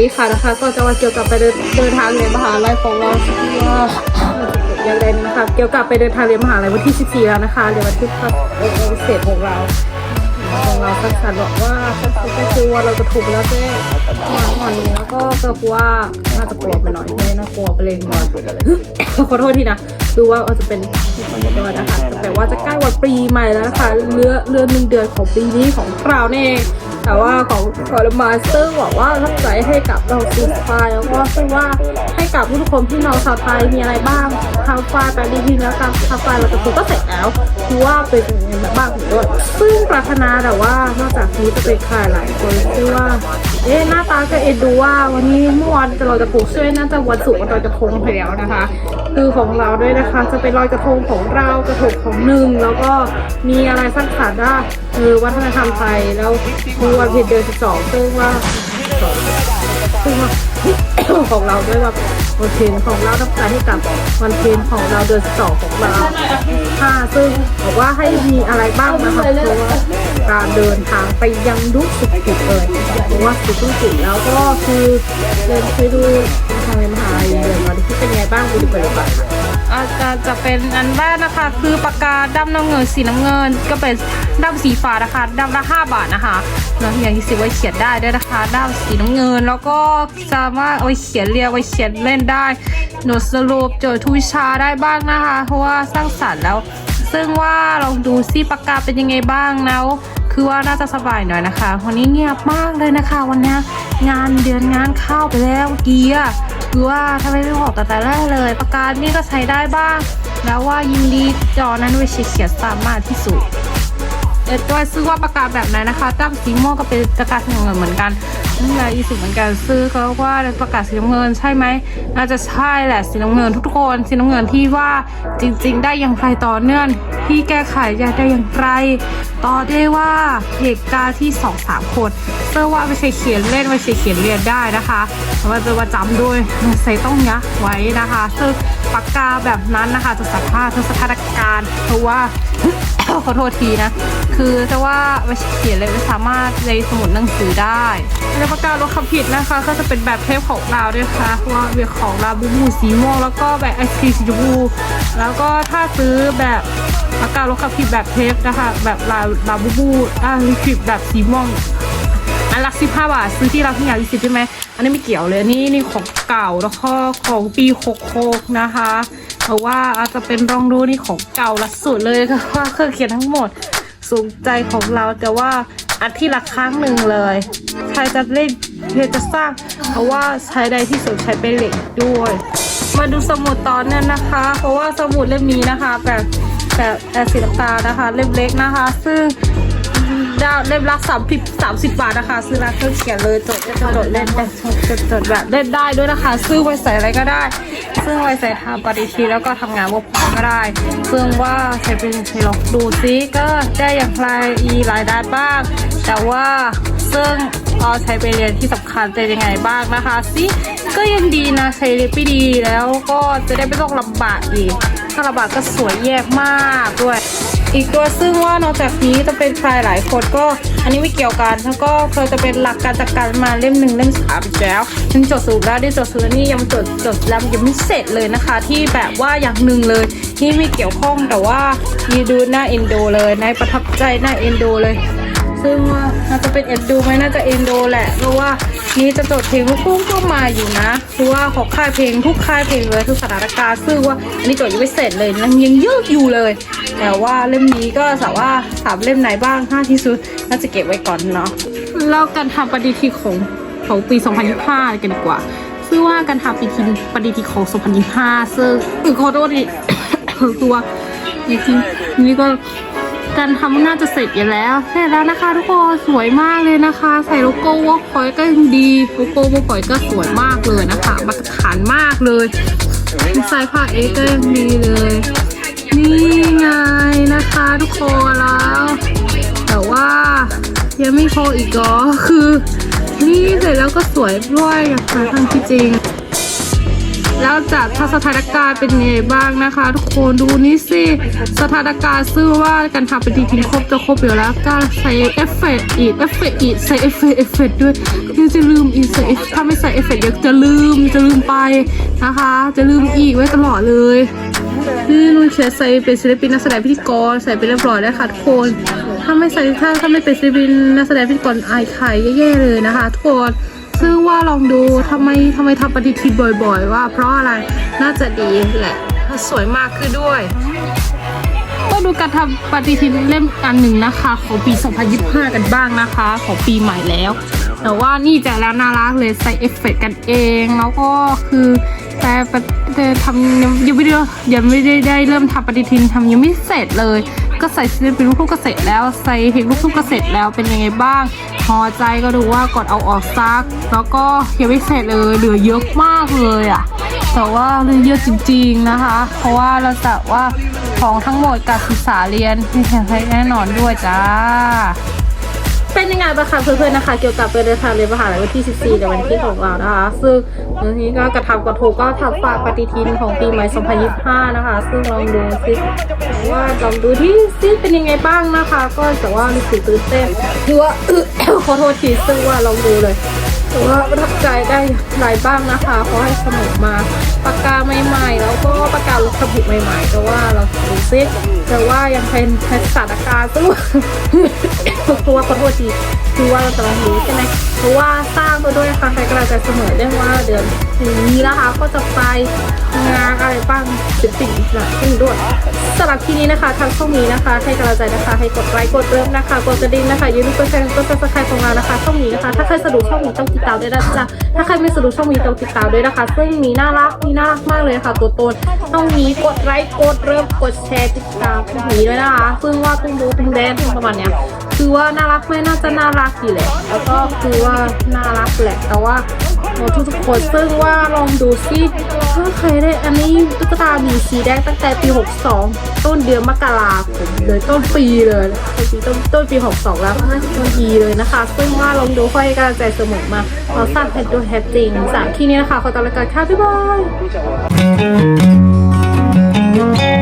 ดีค่ะนะคะก็จะมาเกี่ยวกับไปเดินเดินทางเรียนมหาลัยของเราว่าอย่างไรนะคะเกี่ยวกับไปเดินทางเรียนมหาลัยวันที่ 14 แล้วนะคะเรียนวันที่พิเศษของเราของเราสักสันบอกว่าสักสันก็คือว่าเราจะถูกแล้วแจ้มาหอนนี้แล้วก็เกิดว่าน่าจะกลัวไปหน่อยไม่น่ากลัวไปเลยหน่อยขอโทษทีนะคือว่าอาจจะเป็นที่คนเดียนะคะแต่ว่าจะใกล้วันปีใหม่แล้วนะคะเรือเรือหนึ่งเดือนของปีนี้ของเราเนี่ย แต่ว่าของคอร์มาสเตอร์บอกว่ารับใจให้กับเราซีฟายแล้วก็ซึ่งว่าให้กับทุกคนที่เราซาวไทยมีอะไรบ้างทำไฟล์ไปดีทีแล้วการทำไฟล์เราจะถูกก็เสร็จแล้วคือว่าเป็นยังไงบ้างด้วยซึ่งปรารถนาแต่ว่านอกจากนี้จะเป็นใครหลายคนซึ่งว่า เอ๊ะหน้าตาก็เอ็นดูว่าวันนี้เมื่อวานจะลอยกระทงช่วยน่าจะวันศุกร์วันลอยกระทงไปแล้วนะคะ คือของเราด้วยนะคะ จะเป็นลอยกระทงของเรากระทงของหนึ่งแล้วก็มีอะไรสักสารค์ได้คือวัฒนธรรมไทยแล้วมีวันเพ็ญเดือนสิบสองซึ่งว่าซึ่งว่าของเราด้วยว่า วันเพ็ญของเราต้องการให้กับวันเพ็ญของเราเดือนสองของเราค่ะซึ่งบอกว่าให้มีอะไรบ้างนะคะเพราะว่าการเดินทางไปยังดุสุกิจเลยเพราะว่าสุกิจแล้วก็คือเดินไปดูทางเรียนมหาลัยเดินมาดูที่เป็นไงบ้างไปดูกันเลยค่ะ อาจจะจะเป็นอันแรกนะคะ คือปากกาดำน้ำเงินสีน้ำเงิน ก็เป็นดำสีฟ้านะคะดำละห้าบาทนะคะแล้วอย่างที่สิไว้เขียนได้ด้วยนะคะดำสีน้ำเงิน แล้วก็สามารถเอาไว้เขียนเรียงไว้เขียนเล่นได้โน้ตสรุปโจทย์ทุชาได้บ้างนะคะ เพราะว่าสร้างสรรค์แล้ว ซึ่งว่าลองดูซิปากกาเป็นยังไงบ้างแล้ว คือว่าน่าจะสบายหน่อยนะคะ วันนี้เงียบมากเลยนะคะ วันนี้งานเดือนงานเข้าไปแล้วเกียร์คือว่าทำไมไม่บอกแต่แรกเลย ประกาศนี่ก็ใช้ได้บ้าง แล้วว่ายินดีจอนั้นไว้เขียนสามารถที่สุดเอ็ดด้วยซื้อว่าประกาศแบบไหนนะคะตั้มสีม่วงก็เป็นประกาศเงินเหมือนกัน นั่นแหละอีสิเหมือนกันซื้อเขาว่าปากกาศสีน้ำเงินใช่ไหมน่าจะใช่แหละสีน้ำเงินทุกคนสีน้ำเงินที่ว่าจริง ๆ ได้อย่างไรต่อเนื่องที่แก้ไขอยาได้อย่างไร ต่อได้ว่าเหตุการณ์ที่สองสามคนเสื้อว่าไม่ใช่เขียนเล่นไม่ใช่เขียนเรียนได้นะคะมันจะประจำด้วยใส่ต้องยักไว้นะคะซึ่งปากกาแบบนั้นนะคะจะสามารถทุกสถานการณ์เพราะว่าขอโทษทีนะ คือแต่ว่าไม่เขียนเลยไม่สามารถในสมุดหนังสือได้ในปากกาศลดคำผิดนะคะ ก็จะเป็นแบบเทปของเราด้วยค่ะว่าเบียของลาบูบูสีม่วงแล้วก็แบบไอศครีมสีชมพูแล้วก็ถ้าซื้อแบบปากกาศลดคำผิดแบบเทปนะคะ แบบลาลาบูบูอ่าลิควิดแบบสีม่วงอันละสิบห้าบาทซื้อที่เราที่งานลิสิตใช่ไหมอันนี้ไม่เกี่ยวเลยนี่นี่ของเก่าแล้วก็ของปีหกหกนะคะ เพราะว่าอาจจะเป็นรองดูนี่ของเก่าละสุดเลยค่ะว่าเครื่องเขียนทั้งหมดสูงใจของเราแต่ว่าอาทิตย์ละครั้งหนึ่งเลยใครจะเล่นเพื่อจะสร้างเพราะว่าใช้ได้ที่สุดใช้เป็นเหล็กด้วย มาดูสมุดตอนนั้นนะคะ เพราะว่าสมุดเล่มนี้นะคะแบบแบบแบบสีน้ำตานะคะ เล่มเล็กนะคะ ซึ่ง เล่มละสามสิบสามสิบบาทนะคะ ซื้อร้านเครื่องเขียนเลยจดจดเล่นได้จดจดแบบเล่นได้ด้วยนะคะ ซื้อไว้ใส่อะไรก็ได้ ซึ่งไว้ใส่ทำปฏิทินแล้วก็ทำงานวกก็ได้ซึ่งว่าใช้เป็นใช้ลองดูซิก็ได้อย่างไรอีรายได้บ้าง แต่ว่าซึ่งเอาใช้ไปเรียนที่สำคัญเป็นยังไงบ้างนะคะซิก็ยังดีนะใช้เรียนไม่ดีแล้วก็จะได้ไม่ต้องลำบากอีกถ้าลำบากก็สวยแยกมากด้วย อีกตัวซึ่งว่านอกจากนี้จะเป็นใครหลายคนก็อันนี้ไม่เกี่ยวกันแล้วก็เคยจะเป็นหลักการจัดการมาเล่มหนึ่งเล่มสามอีกแล้วยังจดสรุปแล้วได้จดสรุปแล้วนี่ยังจดจดแล้วยังไม่เสร็จเลยนะคะ ที่แบบว่าอย่างหนึ่งเลยที่ไม่เกี่ยวข้องแต่ว่ายีดูน่าเอ็นดูเลยในประทับใจน่าเอ็นดูเลย ซึ่งว่าน่าจะเป็นเอ็นดูไหมน่าจะเอ็นโดแหละ เพราะว่านี่จะจดเพลงลูกทุ่งก็มาอยู่นะคือว่าของค่ายเพลงทุกค่ายเพลงเลยทุกสถานการณ์ซึ่งว่าอันนี้จดยังไม่เสร็จเลยยังยังเยืดอยู่เลย แต่ว่าเล่มนี้ก็สาว่าสามเล่มไหนบ้างห้าที่สุดน่าจะเก็บไว้ก่อนเนาะแล้วการทำปฏิทินของของปี 2025 กันดีกว่า ซึ่งว่าการทำปฏิทินปฏิทินของ 2025 ซึ่งขอโทษดิตัวจริงนี่ก็ การทำน่าจะเสร็จอยู่แล้ว เสร็จแล้วนะคะ ทุกคนสวยมากเลยนะคะ ใส่โลโก้วอล์กพอยก็ยังดีโลโก้วอล์กพอยก็สวยมากเลยนะคะมาตรฐานมากเลยดีไซน์ผ้าเอก็ยังดีเลย นี่ไงนะคะทุกคนแล้วแต่ว่ายังไม่พออีกเหรอคือ นี่เสร็จแล้วก็สวยด้วยนะคะทั้งที่จริง แล้วจากถ้าสถานการณ์เป็นไงบ้างนะคะ ทุกคนดูนี่สิสถานการณ์ซึ่งว่าการทำเป็นทีทีครบจะครบอยู่แล้วก็ใส่เอฟเฟกต์อีกเอฟเฟกต์อีกใส่เอฟเฟกต์เอฟเฟกต์ด้วยยังจะลืมอีกใส่ถ้าไม่ใส่เอฟเฟกต์ยังจะลืมจะลืมไปนะคะ จะลืมอีกไว้ตลอดเลยนี่นุ่นเชียใส่เป็นศิลปินนักแสดงพิธีกรใส่ไปเรียบร้อยแล้วค่ะทุกคน ถ้าไม่ใส่ถ้าถ้าไม่เป็นศิลปินนักแสดงพิธีกรอายใครแย่ๆเลยนะคะทุกคน ซึ่งว่าลองดูทำไมทำไมทำปฏิทินบ่อยๆ ว่า เพราะอะไรน่าจะดีแหละสวยมากขึ้นด้วยก็ดูการทำปฏิทินเล่มอันหนึ่งนะคะ ของปี 2025 กันบ้างนะคะ ของปีใหม่แล้ว แต่ว่านี่จะแล้วน่ารักเลยใส่เอฟเฟกต์กันเอง แล้วก็คือแต่ ปฏิแต่ทำยังยังไม่ได้ยังไม่ได้ได้เริ่มทำปฏิทินทำยังไม่เสร็จเลย ก็ใส่ศิลปินลูกทุ่งก็เสร็จแล้วใส่เพลงลูกทุ่งก็เสร็จแล้วเป็นยังไงบ้างพอใจก็ดูว่ากดเอาออกซัก แล้วก็ยังไม่เสร็จเลยเหลือเยอะมากเลยอะแต่ว่าเรื่องเยอะจริง ๆนะคะ เพราะว่าเราจะว่าของทั้งหมดการศึกษาเรียนมีแข่งแน่นอนด้วยจ้า เป็นยังไงบ้างคะเพื่อนๆนะคะ เกี่ยวกับเดินทางเรียนมหาลัยวันที่ 14ในวันที่ของเรานะคะ ซึ่งวันนี้ก็กระทำกระทูก็ทำฝากปฏิทินของปีใหม่ 2025 นะคะ ซึ่งลองดูซิว่าลองดูที่ซิเป็นยังไงบ้างนะคะ ก็แต่ว่ารู้สึกตื่นเต้นคือว่าขอโทษทีซึ่งว่าลองดูเลย แต่ว่าประทับใจได้หลายบ้างนะคะขอให้สมุดมาปากกาใหม่ๆ แล้วก็ปากกาลูกสมุดใหม่ๆแต่ว่าเราดูซิแต่ว่ายังเป็นสถานการณ์ซึ่งตัวขอโทษทีคือว่าเราจะลองดูใช่ไหมเพราะว่าซ่า งตัวด้วยค่ะใครกำลังจะเสมอเรื่องว่าเดือนนี้นะคะ ก็จะไปงานอะไรบ้างสิบสิ่งหลายสิ่งด้วยสำหรับที่นี้นะคะทางช่องนี้นะคะ ให้กำลังใจนะคะ ให้กดไลค์กดเริ่มนะคะกดกระดิ่งนะคะย่าลืมกดแชร์กดซับสไครต์ของเรานะคะช่องนี้นะคะ ถ้าใครสะดวกช่องนี้ต้องติดตามด้วยนะจ๊ะถ้าใครไม่สะดวกช่องนี้ต้องติดตามด้วยนะคะ ซึ่งมีน่ารักมีน่ารักมากเลยค่ะ ตัวตนต้องมีกดไลค์กดเริ่มกดแชร์ติดตามช่องนี้ด้วยนะคะ ซึ่งว่าตุ้งดูตุ้งแดนประมาณเนี้ย คือว่าน่ารักไหมน่าจะน่ารักอยู่แหละ แล้วก็คือว่าน่ารักแหละ แต่ว่าทุกทุกๆคนซึ่งว่าลองดูซิถ้าใครได้อันนี้ตุ๊กตามีสีแดงตั้งแต่ปี 62 ต้นเดือนมกราคมเลยต้นปีเลยต้นปีต้นต้นปี 62 แล้วนะต้นปีเลยนะคะ ซึ่งว่าลองดูค่อยกำลังใจเสมอมาเราสร้างแฮดดูแฮดจริงสามที่นี้นะคะขอตัวลาไปก่อนค่ะบ๊ายบาย